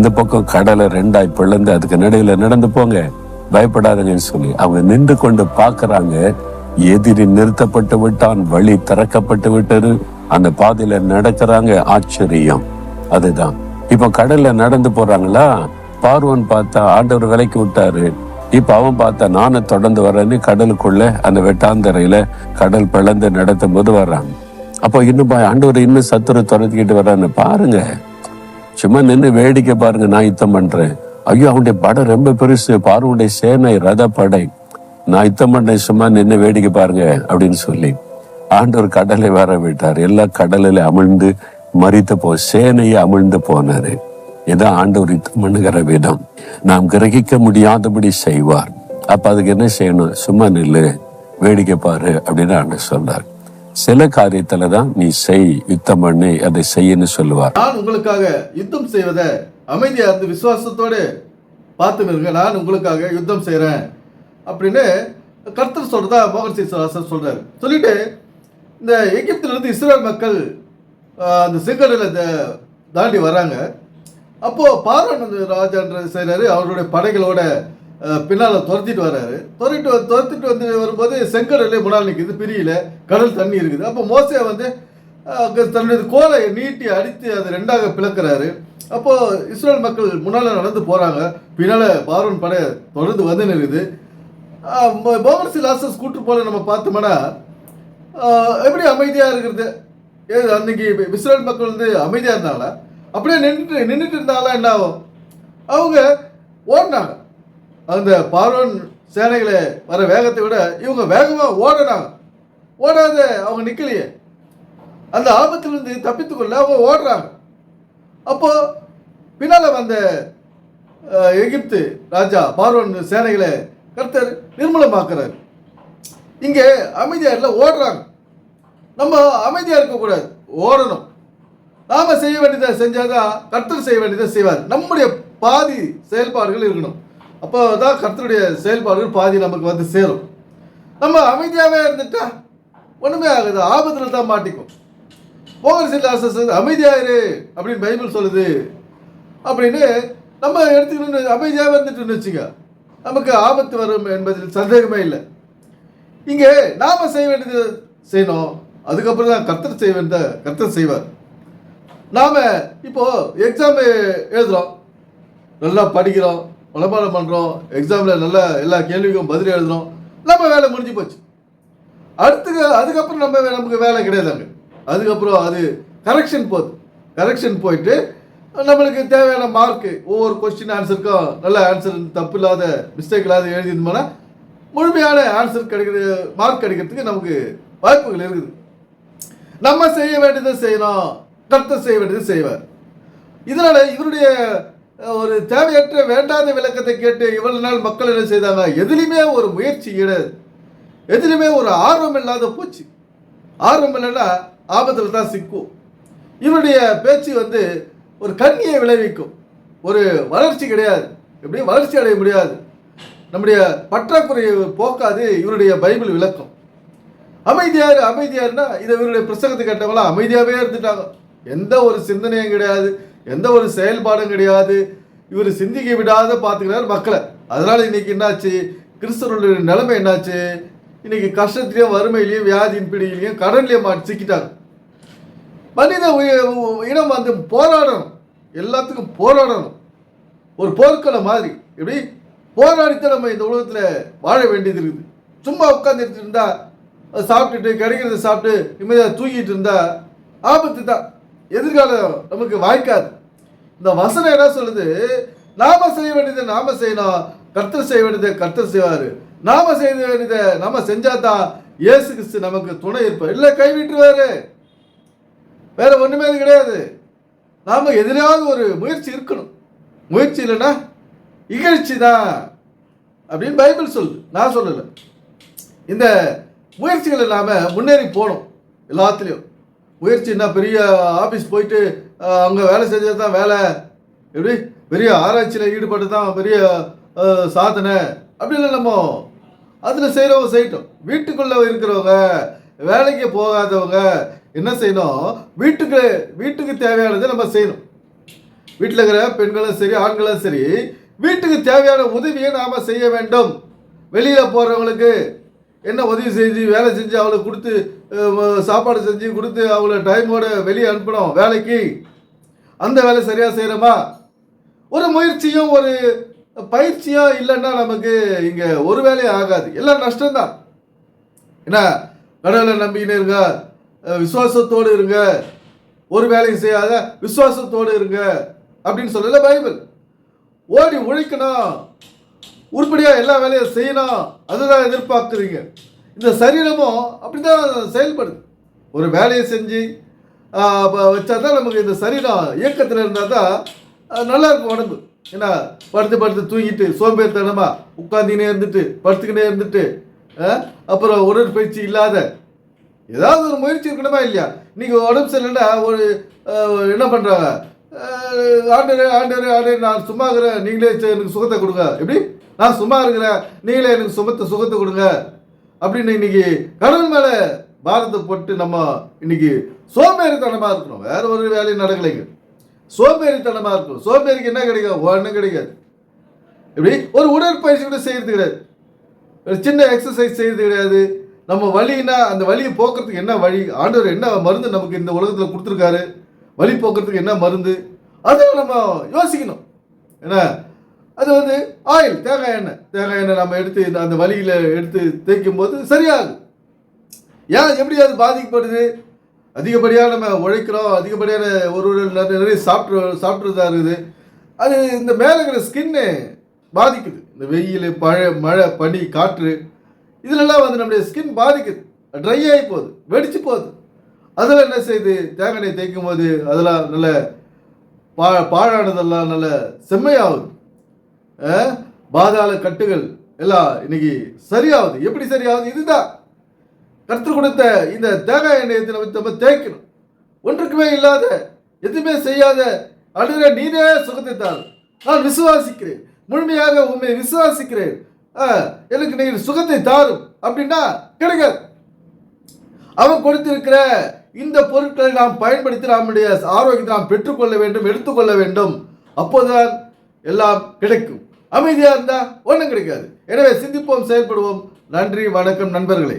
இந்த பக்கம் கடலை ரெண்டாய் பிளந்து அதுக்கு நடுவில் நடந்து போங்க. பயப்படாதங்கன்னு சொல்லி அவங்க நின்று கொண்டு பார்க்கறாங்க. எதிரி நிறுத்தப்பட்டு விட்டான் வழி திறக்கப்பட்டு விட்டது. அந்த பாதையில நடக்கிறாங்க ஆச்சரியம். அதுதான். இப்ப கடல்ல நடந்து போறாங்களா? பார்வன் பார்த்தா ஆண்டவர் விலைக்கு விட்டாரு. இப்ப அவன் பார்த்தா நானும் தொடர்ந்து வரேன்னு கடலுக்குள்ள அந்த வெட்டாந்தரையில கடல் பிளந்து நடத்தும் போது வர்றாங்க அப்போ இன்னும் பா- ஆண்டவர் இன்னும் சத்துரு துரத்திக்கிட்டு வர்றான்னு பாருங்க. சும்மா நின்று வேடிக்கை பாருங்க நான் யுத்தம் பண்றேன். ஐயோ அவனுடைய படம் ரொம்ப பெருசு. பார்வனுடைய சேனை ரத படை நான் யுத்தம் பண்றேன் சும்மா நின்று வேடிக்கை பாருங்க அப்படின்னு சொல்லி. ஆண்டவர் கடலை வர விட்டார். எல்லா கடலில் அமிழ்ந்து மறித்து போ சேனையை அமிழ்ந்து போனாரு. இதான் ஆண்டவர் யுத்தம் பண்ணுகிற விதம். நாம் கிரகிக்க முடியாதபடி செய்வார். அப்ப அதுக்கு என்ன செய்யணும்? சும்மா நில்லு வேடிக்கை பாரு அப்படின்னு ஆண்டு சொல்றார். சில காரியத்துல தான் நீ செய் யுத்தம் பண்ணு அதை செய்யன்னு சொல்லுவார். நான் உங்களுக்காக யுத்தம் செய்வதை அமைதியா இருந்து விசுவாசத்தோடு பார்த்து நான் உங்களுக்காக யுத்தம் செய்கிறேன் அப்படின்னு கர்த்தர் சொல்றதா மோகன் சீசராசர் சொல்றாரு. சொல்லிட்டு இந்த எகிப்திலிருந்து இஸ்ரேல் மக்கள் அந்த செங்கடலை தாண்டி வராங்க. அப்போ பார்வன் ராஜான்ற செய்கிறாரு அவருடைய படைகளோட பின்னால் துரத்திட்டு வர்றாரு. துரத்திட்டு துரத்திட்டு வந்து வரும்போது செங்கடலே முன்னால் நிற்குது பிரியல கடல் தண்ணி இருக்குது. அப்போ மோசே வந்து அங்கே தன்னுடைய கோலை நீட்டி அடித்து அதை ரெண்டாக பிளக்குறாரு. அப்போது இஸ்ரேல் மக்கள் முன்னால் நடந்து போகிறாங்க பின்னால் பார்வன் படை தொடர்ந்து வந்து நிற்குது. போகர்சி லாசஸ் கூட்டு போல நம்ம பார்த்தோம்னா எப்படி அமைதியாக இருக்கிறது? ஏது அன்னைக்கு இஸ்ரேல் மக்கள் வந்து அமைதியாக இருந்தாங்களா? அப்படியே நின்றுட்டு நின்றுட்டு இருந்தாங்களா என்ன ஆகும்? அவங்க ஓடினாங்க. அந்த பார்வன் சேனைகளை வர வேகத்தை விட இவங்க வேகமாக ஓடினாங்க ஓடாத அவங்க நிற்கலையே அந்த ஆபத்திலிருந்து தப்பித்துக்கொள்ள அவங்க ஓடுறாங்க. அப்போ பின்னால் வந்த எகிப்து ராஜா பார்வன் சேனைகளை கர்த்தர் நிர்மூலமாக்குறாரு. இங்கே அமைதியாக இல்லை ஓடுறாங்க. நம்ம அமைதியாக இருக்கக்கூடாது ஓடணும். நாம செய்ய வேண்டியதை செஞ்சாதான் கர்த்தர் செய்ய வேண்டியதை செய்வார். நம்முடைய பாதி செயல்பாடுகள் இருக்கணும். அப்போ தான் கர்த்தருடைய செயல்பாடுகள் பாதி நமக்கு வந்து சேரும். நம்ம அமைதியாகவே இருந்துட்டா ஒன்றுமே ஆகுது. ஆபத்தில் தான் மாட்டிக்கும் போகர் சில அமைதியாயிரு அப்படின்னு பைபிள் சொல்லுது. அப்படின்னு நம்ம எடுத்துக்கணும் அமைதியாக இருந்துட்டு வச்சுங்க. நமக்கு ஆபத்து வரும் என்பதில் சந்தேகமே இல்லை. இங்கே நாம் செய்ய வேண்டியது செய்யணும். அதுக்கப்புறம் தான் கர்த்தர் செய்ய வேண்டிய கர்த்தர் செய்வார். நாம் இப்போது எக்ஸாம் எழுதுகிறோம் நல்லா படிக்கிறோம். மனப்பாடம் பண்ணுறோம் எக்ஸாமில் நல்ல எல்லா கேள்விக்கும் பதில் எழுதுறோம். நம்ம வேலை முடிஞ்சு போச்சு. அடுத்து அதுக்கப்புறம் நம்ம நமக்கு வேலை கிடையாது அதுக்கப்புறம் அது கரெக்ஷன் போகுது. கரெக்ஷன் போயிட்டு நம்மளுக்கு தேவையான மார்க்கு ஒவ்வொரு கொஸ்டின் ஆன்சருக்கும் நல்ல ஆன்சர் தப்பு இல்லாத மிஸ்டேக் இல்லாத எழுதியிருந்தோம்னா முழுமையான ஆன்சர் கிடைக்கிற மார்க் கிடைக்கிறதுக்கு நமக்கு வாய்ப்புகள் இருக்குது. நம்ம செய்ய வேண்டியதை செய்யணும். கருத்தை செய்ய வேண்டியதை செய்வார். இதனால் இவருடைய ஒரு தேவையற்ற வேண்டாத விளக்கத்தை கேட்டு இவ்வளவு நாள் மக்கள் என்ன செய்தாங்க? எதுலையுமே ஒரு முயற்சி கிடையாது எதுலையுமே ஒரு ஆர்வம் இல்லாத போச்சு. ஆர்வம் இல்லைன்னா ஆபத்தில் தான் சிக்கும். இவருடைய பேச்சு வந்து ஒரு கண்ணியை விளைவிக்கும். ஒரு வளர்ச்சி கிடையாது. எப்படியும் வளர்ச்சி அடைய முடியாது. நம்முடைய பற்றாக்குறையை போக்காது இவருடைய பைபிள் விளக்கம். அமைதியார் அமைதியார்னா இதை இவருடைய பிரசங்கத்தை கேட்டவங்களாம் அமைதியாகவே இருந்துட்டாங்க. எந்த ஒரு சிந்தனையும் கிடையாது. எந்த ஒரு செயல்பாடும் கிடையாது. இவர் சிந்திக்க விடாத பார்த்துக்கிறார் மக்களை. அதனால் இன்னைக்கு என்னாச்சு? கிறிஸ்தவர்களுடைய நிலைமை என்னாச்சு? இன்னைக்கு கஷ்டத்திலையும் வறுமையிலையும் வியாதியின் பிடியிலையும் கடன்லையும் மாட்டி சிக்கிட்டாங்க. மனித இனம் வந்து போராடணும். எல்லாத்துக்கும் போராடணும். ஒரு போர்க்களம் மாதிரி. எப்படி? போராடித்தான் நம்ம இந்த உலகத்தில் வாழ வேண்டியது இருக்குது. சும்மா உட்காந்துட்டு இருந்தா சாப்பிட்டுட்டு கிடைக்கிறத சாப்பிட்டு நிம்மதியாக தூங்கிட்டு இருந்தா ஆபத்து தான் எதிர்காலம் நமக்கு வாய்க்காது. இந்த வசனம் என்ன சொல்லுது? நாம செய்ய வேண்டியதை நாம செய்யணும். கர்த்தர் செய்ய வேண்டியதை கர்த்தர் செய்வாரு. நாம செய்ய வேண்டியதை நாம செஞ்சாதான் இயேசு கிறிஸ்து நமக்கு துணை இருப்பார். இல்லை கைவிட்டுருவாரு வேற ஒண்ணுமே அது கிடையாது. நாம எதிராவது ஒரு முயற்சி இருக்கணும். முயற்சி இல்லைன்னா இகழ்ச்சி தான் அப்படின்னு பைபிள் சொல்லு நான் சொல்லலை. இந்த முயற்சிகளை நாம் முன்னேறி போகணும். எல்லாத்துலேயும். முயற்சின்னா பெரிய ஆஃபீஸ் போயிட்டு அங்கே வேலை செஞ்சது தான் வேலை. எப்படி? பெரிய ஆராய்ச்சியில் ஈடுபட்டு தான் பெரிய சாதனை. சாதனை இல்லை நம்ம அதில் செய்கிறவங்க செய்யட்டும். வீட்டுக்குள்ளே இருக்கிறவங்க வேலைக்கு போகாதவங்க என்ன செய்யணும்? வீட்டுக்கு வீட்டுக்கு தேவையானதை நம்ம செய்யணும். வீட்டில் இருக்கிற பெண்களும் சரி ஆண்களும் சரி வீட்டுக்கு தேவையான உதவியை நாம் செய்ய வேண்டும். வெளியில் போகிறவங்களுக்கு என்ன உதவி செஞ்சு வேலை செஞ்சு அவளை கொடுத்து சாப்பாடு செஞ்சு கொடுத்து அவளை டைமோட வெளியே அனுப்பணும் வேலைக்கு. அந்த வேலை சரியாக செய்கிறோமா ஒரு முயற்சியும் ஒரு பயிற்சியும் இல்லைன்னா நமக்கு இங்கே ஒரு வேலையும் ஆகாது. எல்லாம் நஷ்டம்தான். என்ன? கடவுளை நம்பிக்கின்னு இருங்க. விசுவாசத்தோடு இருங்க. ஒரு வேலையும் செய்யாத விசுவாசத்தோடு இருங்க. அப்படின்னு சொல்லல பைபிள். ஓடி உழைக்கணும். உருப்படியாக எல்லா வேலையும் செய்யணும். அதுதான் எதிர்பார்க்குறீங்க. இந்த சரீரமும் அப்படிதான் செயல்படுது. ஒரு வேலையை செஞ்சு வச்சா தான் நமக்கு இந்த சரீரம் இயக்கத்தில் இருந்தால் தான் நல்லாயிருக்கும் நல்லா இருக்கும் உடம்பு. என்ன படுத்து படுத்து தூங்கிட்டு சோம்பேறித்தனமாக உட்காந்துக்கினே இருந்துட்டு படுத்துக்கினே இருந்துட்டு அப்புறம் உடற்பயிற்சி இல்லாத ஏதாவது ஒரு முயற்சி இருக்கணுமா இல்லையா? இன்றைக்கி உடம்பு சரியில்லைன்னா ஒரு என்ன பண்ணுறாங்க ஆண்டரு ஆண்டரு ஆண்டரு நான் சும்மா இருக்கிறேன் நீங்களே எனக்கு சுகத்தை கொடுங்க. எப்படி? நான் சும்மா இருக்கிறேன் நீங்களே எனக்கு சுகத்தை சுகத்தை கொடுங்க. அப்படின்னு இன்னைக்கு கடவுள் மேலே பாரத்தை போட்டு நம்ம இன்னைக்கு சோம்பேறித்தனமாக இருக்கணும் வேற ஒரு வேலையும் நடக்கலைங்க. சோம்பேறித்தனமாக இருக்கணும் சோம்பேறிக்கு என்ன கிடைக்கும்? ஒன்றும் கிடைக்காது. எப்படி? ஒரு உடற்பயிற்சி கூட செய்யறது கிடையாது. ஒரு சின்ன எக்ஸசைஸ் செய்யறது கிடையாது. நம்ம வழின்னா அந்த வழியை போக்குறதுக்கு என்ன வழி? ஆண்டவர் என்ன மருந்து நமக்கு இந்த உலகத்தில் கொடுத்துருக்காரு? வலி போக்குறதுக்கு என்ன மருந்து? அதை நம்ம யோசிக்கணும். என்ன? அது வந்து ஆயில் தேங்காய் எண்ணெய். தேங்காய் எண்ணெய் நம்ம எடுத்து அந்த வலியில் எடுத்து தேய்க்கும் போது சரியாகும் ஏன் எப்படி அது பாதிக்கப்படுது? அதிகப்படியாக நம்ம உழைக்கிறோம். அதிகப்படியான ஒரு ஒரு நிறைய நிறைய சாப்பிட்டு சாப்பிட்றதா இருக்குது. அது இந்த மேலே இருக்கிற ஸ்கின்னு பாதிக்குது. இந்த வெயில் பழ மழை பனி காற்று இதிலெல்லாம் வந்து நம்முடைய ஸ்கின் பாதிக்குது. ட்ரை ஆகி போகுது. வெடிச்சு போகுது. அதில் என்ன செய்யுது தேங்காய் எண்ணெய் தேய்க்கும் போது அதெல்லாம் நல்ல பா பாழானதெல்லாம் நல்ல செம்மையாகுது. பாதாள கட்டுகள் எல்லாம் இன்னைக்கு சரியாகுது. எப்படி சரியாகுது? இதுதான். கருத்து கொடுத்த இந்த தேங்காய் எண்ணெயத்தை நம்ம நம்ம தேய்க்கணும். ஒன்றுக்குமே இல்லாத எதுவுமே செய்யாத அழுகிற நீரே சுகத்தை தாரு நான் விசுவாசிக்கிறேன். முழுமையாக உண்மையை விசுவாசிக்கிறேன். ஆ, எனக்கு நீர் சுகத்தை தாரும். அப்படின்னா கிடைக்காது அவன் கொடுத்திருக்கிற இந்த பொருட்களை நாம் பயன்படுத்தி நம்முடைய ஆரோக்கியத்தை நாம் பெற்றுக்கொள்ள வேண்டும் எடுத்துக்கொள்ள வேண்டும். அப்போதுதான் எல்லாம் கிடைக்கும். அமைதியாக இருந்தால் ஒன்றும் கிடைக்காது. எனவே சிந்திப்போம் செயல்படுவோம். நன்றி வணக்கம் நண்பர்களே.